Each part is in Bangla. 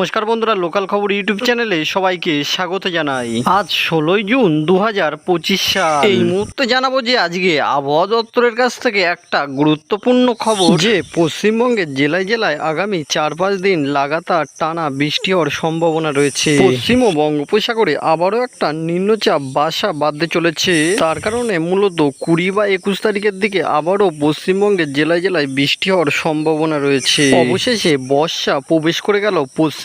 নমস্কার বন্ধুরা, লোকাল খবর ইউটিউব চ্যানেলে সবাইকে স্বাগত জানাই। আজ ষোলোই জুন দু হাজার পঁচিশ সাল। এই মুহূর্তে জানাব যে আজকে আবহাওয়া দপ্তরের কাছ থেকে একটা গুরুত্বপূর্ণ খবর যে পশ্চিমবঙ্গের জেলায় জেলায় আগামী চার পাঁচ দিন লাগাতার টানা বৃষ্টি হওয়ার সম্ভাবনা রয়েছে। পশ্চিম ও বঙ্গোপসাগরে আবারও একটা নিম্নচাপ বাসা বাঁধতে চলেছে। তার কারণে মূলত কুড়ি বা একুশ তারিখের দিকে আবারও পশ্চিমবঙ্গের জেলায় জেলায় বৃষ্টি হওয়ার সম্ভাবনা রয়েছে। অবশেষে বর্ষা প্রবেশ করে গেল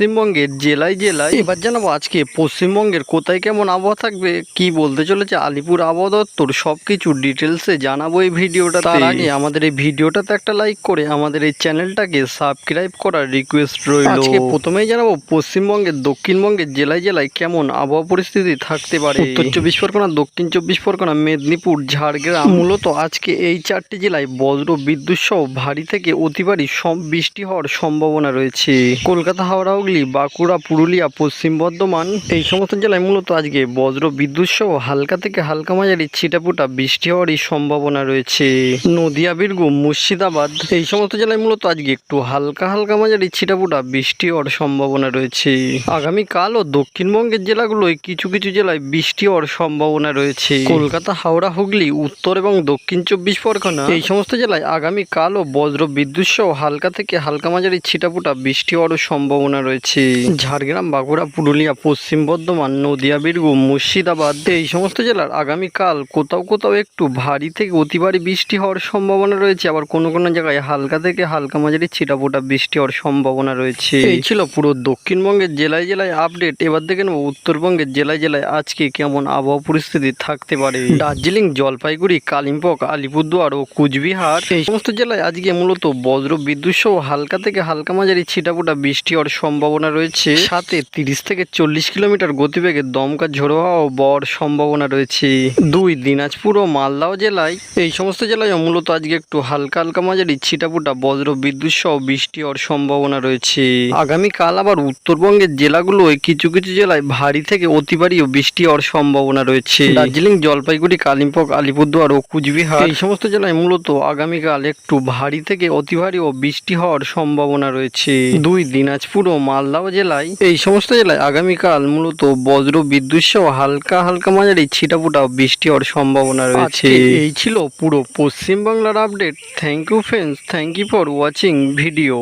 পশ্চিমবঙ্গের জেলায় জেলায় এবার জানাব আজকে পশ্চিমবঙ্গের কোথায় কেমন আবহাওয়া থাকবে কি বলতে চলেছে আলিপুর আবহাওয়া দপ্তর সব কিছু ডিটেলসে জানাব এই ভিডিওটা তার আগে আমাদের এই ভিডিওটাতে একটা লাইক করে আমাদের এই চ্যানেলটাকে সাবস্ক্রাইব করার রিকোয়েস্ট রইল। আজকে প্রথমেই জানাব পশ্চিমবঙ্গের দক্ষিণবঙ্গের জেলায় জেলায় কেমন আবহাওয়া পরিস্থিতি থাকতে পারে? উত্তর চব্বিশ পরগনা দক্ষিণ চব্বিশ পরগনা মেদিনীপুর ঝাড়গ্রাম। মূলত আজকে এই চারটি জেলায় বজ্র বিদ্যুৎ সহ ভারী থেকে অতি ভারী সব বৃষ্টি হওয়ার সম্ভাবনা রয়েছে। কলকাতা হাওড়া হুগলি, বাঁকুড়া, পুরুলিয়া, পশ্চিম বর্ধমান এই সমস্ত জেলায় মূলত আজকে বজ্র বিদ্যুৎ সহ হালকা থেকে হালকা মাঝারি ছিটাপুটা বৃষ্টি হওয়ারই সম্ভাবনা রয়েছে। নদিয়া, বীরভূম, মুর্শিদাবাদ এই সমস্ত জেলায় মূলত আজকে একটু হালকা হালকা মাঝারি ছিটাপুটা বৃষ্টি হওয়ার সম্ভাবনা রয়েছে। আগামীকাল ও দক্ষিণবঙ্গের জেলাগুলোয় কিছু কিছু জেলায় বৃষ্টি হওয়ার সম্ভাবনা রয়েছে। কলকাতা, হাওড়া, হুগলি, উত্তর এবং দক্ষিণ চব্বিশ পরগনা এই সমস্ত জেলায় আগামীকাল ও বজ্র বিদ্যুৎ সহ হালকা থেকে হালকা মাঝারি ছিটাপুটা বৃষ্টি হওয়ারও সম্ভাবনা রয়েছে। ঝাড়গ্রাম বাঁকুড়া পুরুলিয়া পশ্চিম বর্ধমান নদিয়া বীরভূম মুর্শিদাবাদ এই সমস্ত জেলার আগামীকাল কোথাও কোথাও একটু ভারী থেকে অতি ভারী বৃষ্টি হওয়ার সম্ভাবনা রয়েছে। আবার কোনো কোনো জায়গায় হালকা থেকে হালকা মাঝারি ছিটাফোটা বৃষ্টি হওয়ার সম্ভাবনা রয়েছে। এই ছিল পুরো দক্ষিণবঙ্গের জেলায় জেলায় আপডেট। এবার দেখে নেব উত্তরবঙ্গের জেলায় জেলায় আজকে কেমন আবহাওয়া পরিস্থিতি থাকতে পারে। দার্জিলিং জলপাইগুড়ি কালিম্পং আলিপুরদুয়ার ও কুচবিহার এই সমস্ত জেলায় আজকে মূলত বজ্র বিদ্যুৎ সহ হালকা থেকে হালকা মাঝারি ছিটাফোটা বৃষ্টি হওয়ার সম্ভাবনা রয়েছে। সাথে তিরিশ থেকে চল্লিশ কিলোমিটার গতিবেগে দমকা ঝোড়ো হাওয়া বর সম্ভাবনা রয়েছে। দুই, দিনাজপুর ও মালদাও জেলায়। এই সমস্ত জেলায় মূলত আজকে একটু হালকা হালকা মাঝারি ছিটাফোটা বজ্র, বিদ্যুৎ সহ বৃষ্টি হওয়ার সম্ভাবনা রয়েছে। আগামীকাল আবার উত্তরবঙ্গের জেলাগুলোয় কিছু কিছু জেলায় ভারী থেকে অতি ভারী ও বৃষ্টি হওয়ার সম্ভাবনা রয়েছে। দার্জিলিং, জলপাইগুড়ি, কালিম্পং, আলিপুরদুয়ার ও কুচবিহার এই সমস্ত জেলায় মূলত আগামীকাল একটু ভারী থেকে অতি ভারী ও বৃষ্টি হওয়ার সম্ভাবনা রয়েছে। দুই, দিনাজপুর ও মালদাও জেলায় এই সমস্ত জেলায় আগামীকাল মূলত বজ্র বিদ্যুৎ সহ হালকা হালকা মাঝারি ছিটাফুটা বৃষ্টি হওয়ার সম্ভাবনা রয়েছে। এই ছিল পুরো পশ্চিমবাংলার update thank you friends thank you for watching video